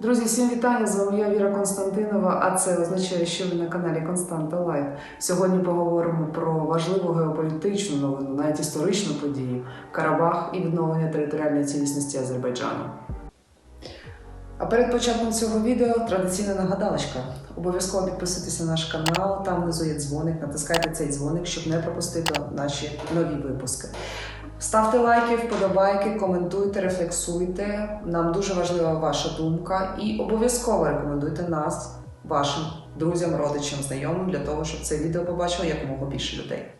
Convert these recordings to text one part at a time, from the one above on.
Друзі, всім вітання! З вами я Віра Константинова, а це означає, що ви на каналі Константа Лайв. Сьогодні поговоримо про важливу геополітичну новину, навіть історичну подію Карабах і відновлення територіальної цілісності Азербайджану. А перед початком цього відео традиційна нагадалочка. Обов'язково підписуйтесь на наш канал, там внизу є дзвоник, натискайте цей дзвоник, щоб не пропустити наші нові випуски. Ставте лайки, вподобайки, коментуйте, рефлексуйте. Нам дуже важлива ваша думка і обов'язково рекомендуйте нас вашим друзям, родичам, знайомим для того, щоб це відео побачило якомога більше людей.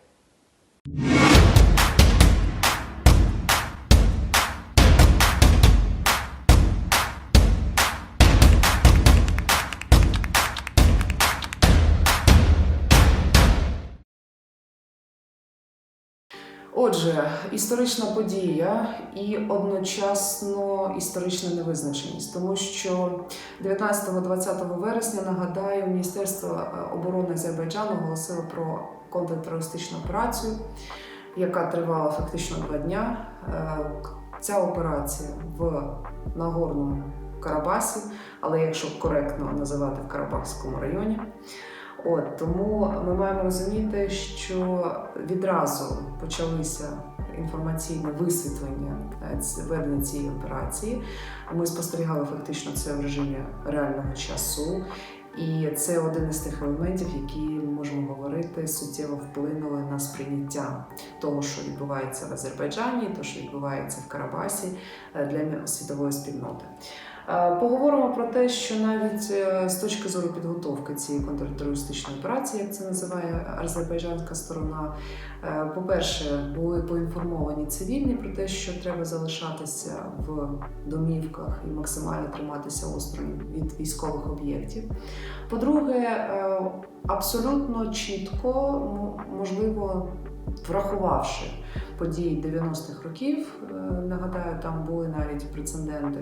Отже, історична подія і одночасно історична невизначеність, тому що 19-20 вересня нагадаю, Міністерство оборони Азербайджану оголосило про контртерористичну операцію, яка тривала фактично два дня. Е, Ця операція в Нагорному Карабасі, але якщо коректно називати в Карабахському районі. От тому ми маємо розуміти, що відразу почалися інформаційне висвітлення е, ведення цієї операції. Ми спостерігали фактично це в режимі реального часу. І це один із тих елементів, які ми можемо говорити, суттєво вплинули на сприйняття того, що відбувається в Азербайджані, того, що відбувається в Карабасі е, для світової спільноти. Поговоримо про те, що навіть е, з точки зору підготовки цієї контртерористичної операції, як це називає азербайджанська сторона, е, по-перше, були поінформовані цивільні про те, що треба залишатися в домівках і максимально триматися осторонь від військових об'єктів. По-друге, е, абсолютно чітко, можливо, врахувавши події 90-х років, нагадаю, там були навіть прецеденти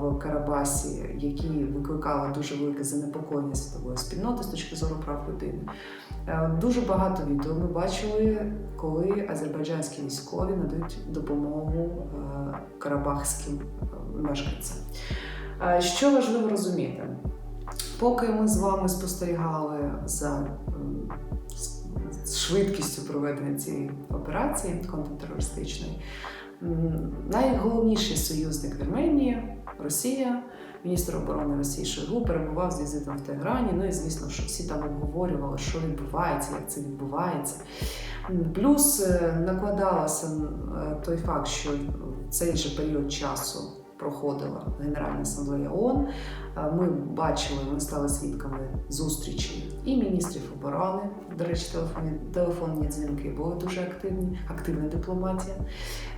в Карабасі, які викликали дуже велике занепокоєння світової спільноти з точки зору прав людини. Е, Дуже багато відео ми бачили, коли азербайджанські військові надають допомогу е, карабахським е, мешканцям. Е, Що важливо розуміти? Поки ми з вами спостерігали за швидкістю проведення цієї операції контртерористичної, найголовніший союзник Вірменії, Росія, міністр оборони Росії Шойгу перебував з візитом в Теграні. Ну і звісно, що всі там обговорювали, що відбувається, як це відбувається. Плюс е, накладалося е, той факт, що цей же період часу проходила Генеральна асамблея ООН. Ми бачили, ми стали свідками зустрічі і міністрів оборони. До речі, телефонні, телефонні дзвінки були дуже активні, активна дипломатія.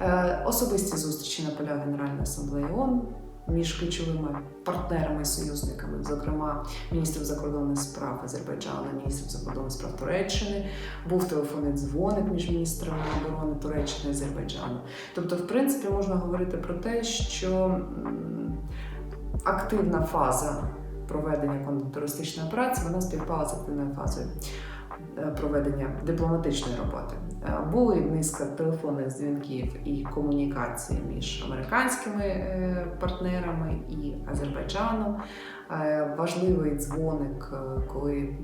Е, Особисті зустрічі на полях Генеральної асамблеї ООН між ключовими партнерами і союзниками, зокрема міністрів закордонних справ Азербайджану, міністрів закордонних справ Туреччини. Був телефонний дзвоник між міністрами оборони Туреччини і Азербайджану. Тобто, в принципі, можна говорити про те, що активна фаза проведення контртерористичної операції вона співпала з активною фазою е, проведення дипломатичної роботи. Е, Були низка телефонних дзвінків і комунікації між американськими е, партнерами і Азербайджаном. Е, Важливий дзвоник, коли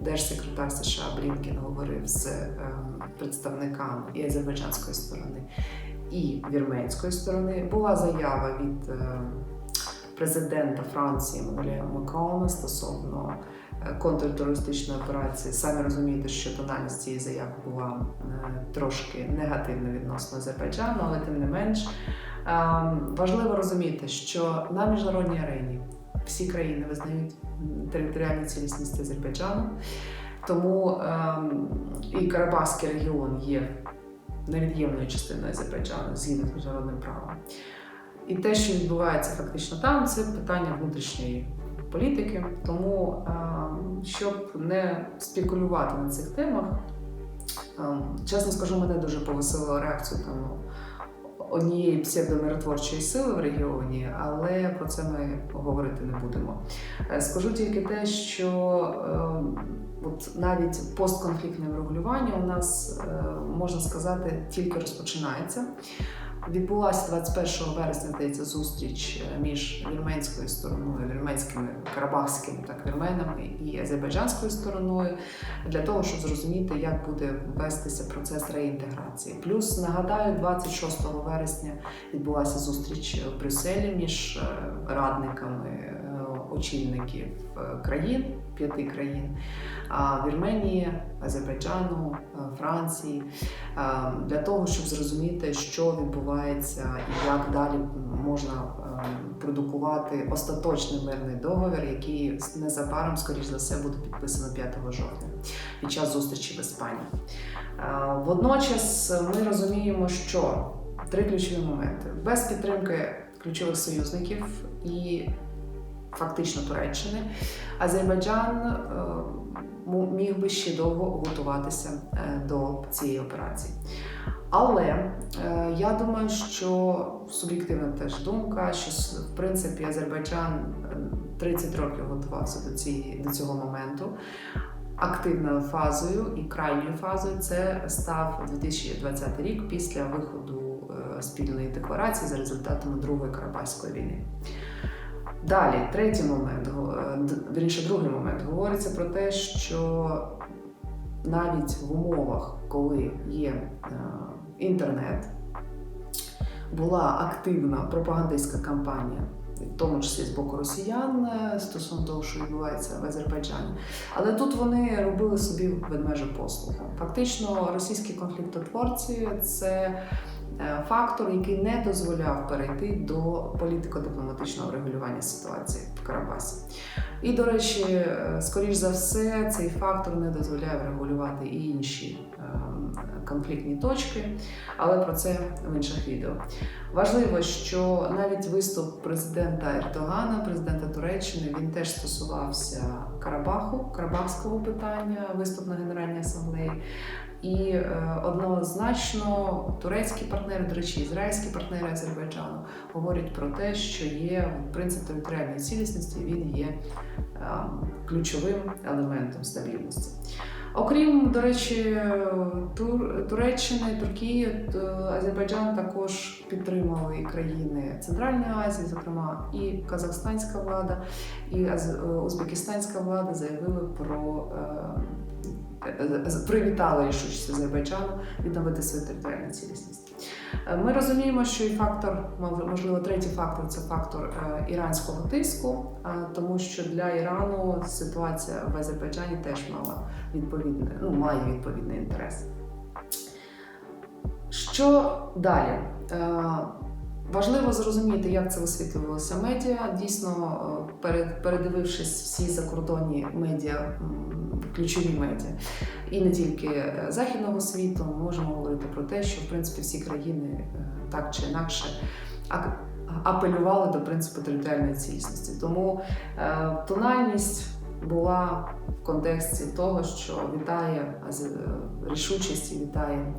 держсекретар США Блінкен говорив з представниками і азербайджанської сторони, і вірменської сторони. Була заява від президента Франції Еммануеля Макрона стосовно е, контртерористичної операції. Самі розумієте, що тональність цієї заяви була е, трошки негативна відносно Азербайджану, але тим не менш е, важливо розуміти, що на міжнародній арені всі країни визнають територіальну цілісність Азербайджану. Тому ем, і Карабахський регіон є невід'ємною частиною Азербайджану згідно з міжнародним правом. І те, що відбувається фактично там, це питання внутрішньої політики. Тому, ем, щоб не спекулювати на цих темах, ем, чесно скажу, мене дуже повеселила реакцію там однієї псевдомиротворчої сили в регіоні, але про це ми говорити не будемо. Е, Скажу тільки те, що е, от навіть постконфліктне врегулювання у нас, е, можна сказати, тільки розпочинається. Відбулася 21 вересня, здається, зустріч е, між вірменською стороною, вірменськими карабахськими так, вірменами і азербайджанською стороною для того, щоб зрозуміти, як буде вестися процес реінтеграції. Плюс нагадаю, 26 вересня відбулася зустріч в Брюсселі між е, радниками е, очільників країн п'яти країн. Вірменії, Азербайджану, е, Франції. Е, для того, щоб зрозуміти, що відбувається і як далі можна е, продукувати остаточний мирний договір, який незабаром, скоріш за все, буде підписано 5 жовтня під час зустрічі в Іспанії. Водночас ми розуміємо, що три ключові моменти. Без підтримки ключових союзників і фактично Туреччини, Азербайджан е, міг би ще довго готуватися е, до цієї операції. Але е, я думаю, що суб'єктивна теж думка, що в принципі Азербайджан е, 30 років готувався до, цієї, до цього моменту. Активною фазою і крайньою фазою це став 2020 рік після виходу спільної декларації за результатами Другої Карабахської війни. Далі, третій момент, е, вірніше, другий момент говориться про те, що навіть в умовах, коли є е, інтернет, була активна пропагандистська кампанія, в тому числі з боку росіян е, стосовно того, що відбувається в Азербайджані. Але тут вони робили собі ведмежу послугу. Фактично, російські конфліктотворці це фактор, який не дозволяв перейти до політико-дипломатичного регулювання ситуації в Карабасі. І, до речі, е, скоріш за все, цей фактор не дозволяє врегулювати і інші е, конфліктні точки, але про це в інших відео. Важливо, що навіть виступ президента Ердогана, президента Туреччини, він теж стосувався Карабаху, карабахського питання, виступ на Генеральній асамблеї. І е, однозначно турецькі партнери, до речі, ізраїльські партнери Азербайджану говорять про те, що є принцип територіальної цілісності, він є е, ключовим елементом стабільності. Окрім, до речі, Тур, Туреччини, Туркії, Азербайджан також підтримали і країни Центральної Азії, зокрема і казахстанська влада, і е, узбекистанська влада заявили про привітали рішучість Азербайджану відновити свою територіальну цілісність. Е, Ми розуміємо, що і фактор, можливо, третій фактор це фактор е, іранського тиску, е, тому що для Ірану ситуація в Азербайджані теж мала відповідний, ну, має відповідний інтерес. Що далі? Важливо зрозуміти, як це висвітлювалося медіа. Дійсно, е, перед- передивившись всі закордонні медіа, ключові медіа, і не тільки е, західного світу, ми можемо говорити про те, що в принципі всі країни е, так чи інакше ак- апелювали до принципу територіальної цілісності. Тому тональність була в контексті того, що вітає рішучість і вітає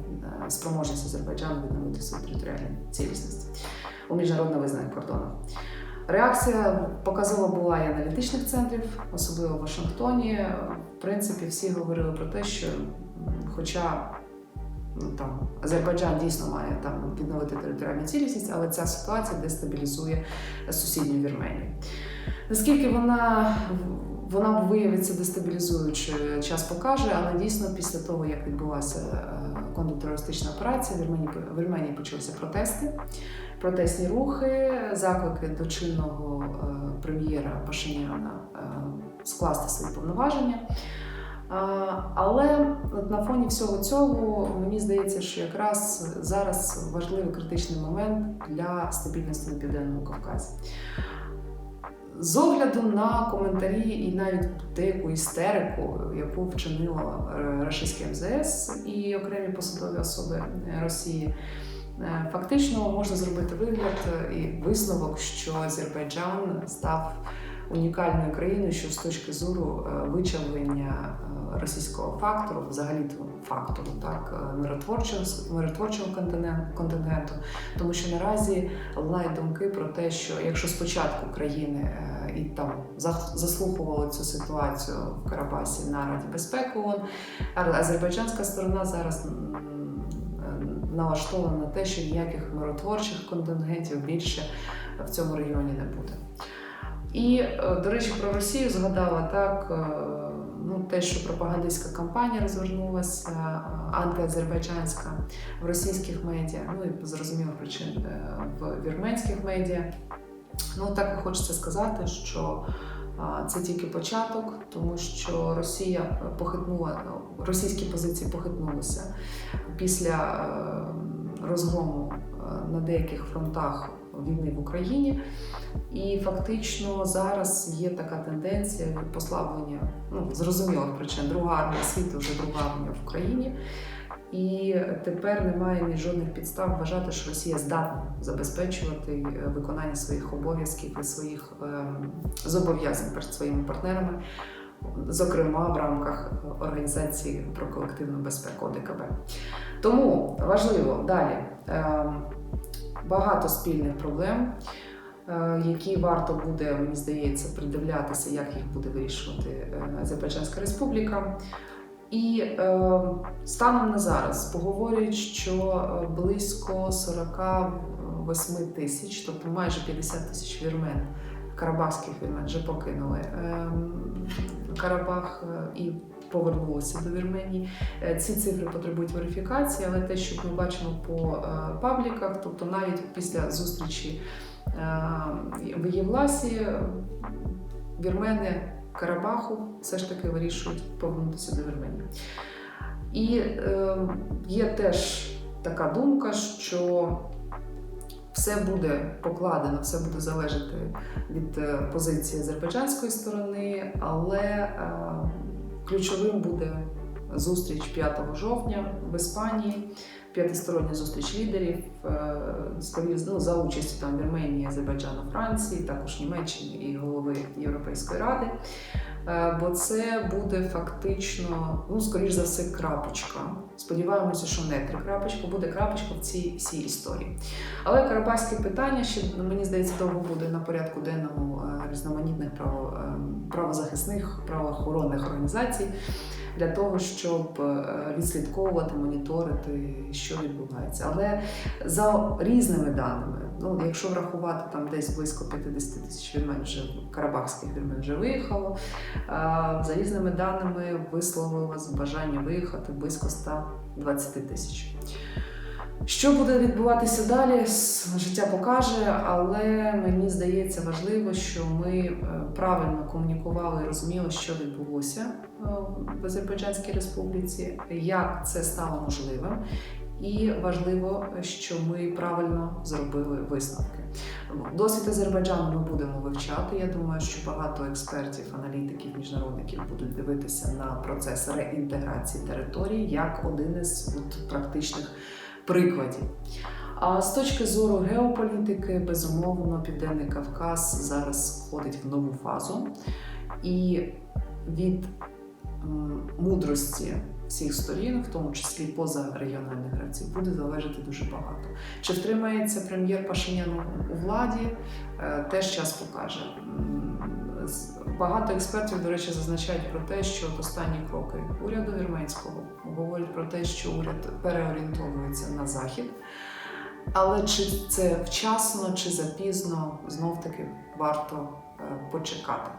спроможність Азербайджану відновити свою територіальну цілісність у міжнародно визнаних кордонах. Реакція показова була і аналітичних центрів, особливо в Вашингтоні. В принципі, всі говорили про те, що хоча ну, там Азербайджан дійсно має там відновити територіальну цілісність, але ця ситуація дестабілізує сусідню Вірменію. Наскільки вона вона виявиться дестабілізуючою, час покаже, але дійсно після того, як відбулася е, контртерористична операція, в Вірменії, в Вірменії почалися протести, протестні рухи, заклики до чинного е, прем'єра Пашиняна е, скласти свої повноваження. Але на фоні всього цього мені здається, що якраз зараз важливий критичний момент для стабільності на південному Кавказі. З огляду на коментарі і навіть деяку істерику, яку вчинило е, російське МЗС і окремі посадові особи Росії, е, фактично можна зробити вигляд і висновок, що Азербайджан став унікальною країною, що з точки зору е, вичавлення е, російського фактору, взагалі фактору, так е, миротворчого миротворчого континен- контингенту, тому що наразі лунають думки про те, що якщо спочатку країни і там заслухували цю ситуацію в Карабасі на Раді безпеки ООН, азербайджанська сторона зараз налаштована на те, що ніяких миротворчих контингентів більше в цьому регіоні не буде. І, е, до речі, про Росію згадала так. е, Ну, те, що пропагандистська кампанія розвернулася, е, антиазербайджанська в російських медіа, ну і з зрозумілих причин в вірменських медіа. Ну, так і хочеться сказати, що це тільки початок, тому що Росія похитнула, ну, російські позиції похитнулися після розгрому на деяких фронтах війни в Україні. І фактично зараз є така тенденція послаблення, ну зрозумілих причин, друга армія світу вже друга армія в Україні. І тепер немає ні жодних підстав вважати, що Росія здатна забезпечувати е, виконання своїх обов'язків і своїх е, зобов'язань перед своїми партнерами, зокрема в рамках організації про колективну безпеку ОДКБ. Тому важливо далі е, багато спільних проблем. е, Які варто буде, мені здається, придивлятися, як їх буде вирішувати е, Азербайджанська Республіка. І е, станом на зараз поговорюють, що близько 48 тисяч, тобто майже 50 тисяч вірмен, карабахських вірмен вже покинули е, Карабах е, і повернулися до Вірменії. Е, Ці цифри потребують верифікації, але те, що ми бачимо по е, пабліках, тобто навіть після зустрічі в Євласі, вірмени Карабаху все ж таки вирішують повернутися до Вірменії. І е, є теж така думка, що все буде покладено, все буде залежати від е, позиції азербайджанської сторони, але е, ключовим буде зустріч 5 жовтня в Іспанії, п'ятистороння зустріч лідерів, е, ну, за участі там Вірменії, Азербайджану, Франції, також Німеччини і голови Європейської ради. Е, Бо це буде фактично, ну, скоріш за все, крапочка. Сподіваємося, що не три крапочка, буде крапочка в цій всій історії. Але карабахське питання ще мені здається довго буде на порядку денному е, різноманітних право, е, правозахисних правоохоронних організацій для того, щоб е, відслідковувати, моніторити, що відбувається. Але за різними даними, ну якщо врахувати там десь близько 50 тисяч вірмен вже карабахських вірмен вже виїхало. За різними даними висловилось бажання виїхати близько 120 тисяч. Що буде відбуватися далі, життя покаже, але мені здається важливо, що ми е, правильно комунікували і розуміли, що відбулося е, в Азербайджанській республіці, як це стало можливим. І важливо, що ми правильно зробили висновки. Досвід Азербайджану ми будемо вивчати. Я думаю, що багато експертів, аналітиків, міжнародників будуть дивитися на процес реінтеграції території як один із от, практичних прикладів. А з точки зору геополітики, безумовно, Південний Кавказ зараз входить в нову фазу, і від мудрості всіх сторін, в тому числі позарегіональних гравців, буде залежати дуже багато. Чи втримається прем'єр Пашинян у владі, е, теж час покаже. Багато експертів, до речі, зазначають про те, що от останні кроки уряду вірменського говорять про те, що уряд переорієнтовується на захід. Але чи це вчасно, чи запізно, знов таки варто е, почекати.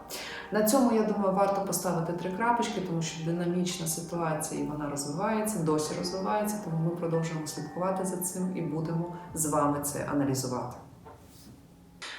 На цьому, я думаю, варто поставити три крапочки, тому що динамічна ситуація і вона розвивається, досі розвивається, тому ми продовжуємо слідкувати за цим і будемо з вами це аналізувати.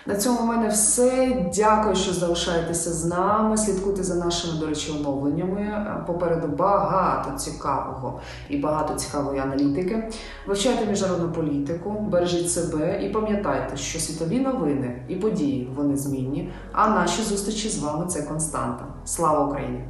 На цьому в мене все. Дякую, що залишаєтеся з нами. Слідкуйте за нашими, до речі, оновленнями. Попереду багато цікавого і багато цікавої аналітики. Вивчайте міжнародну політику, бережіть себе і пам'ятайте, що світові новини і події вони змінні, а наші зустрічі з вами це константа. Слава Україні!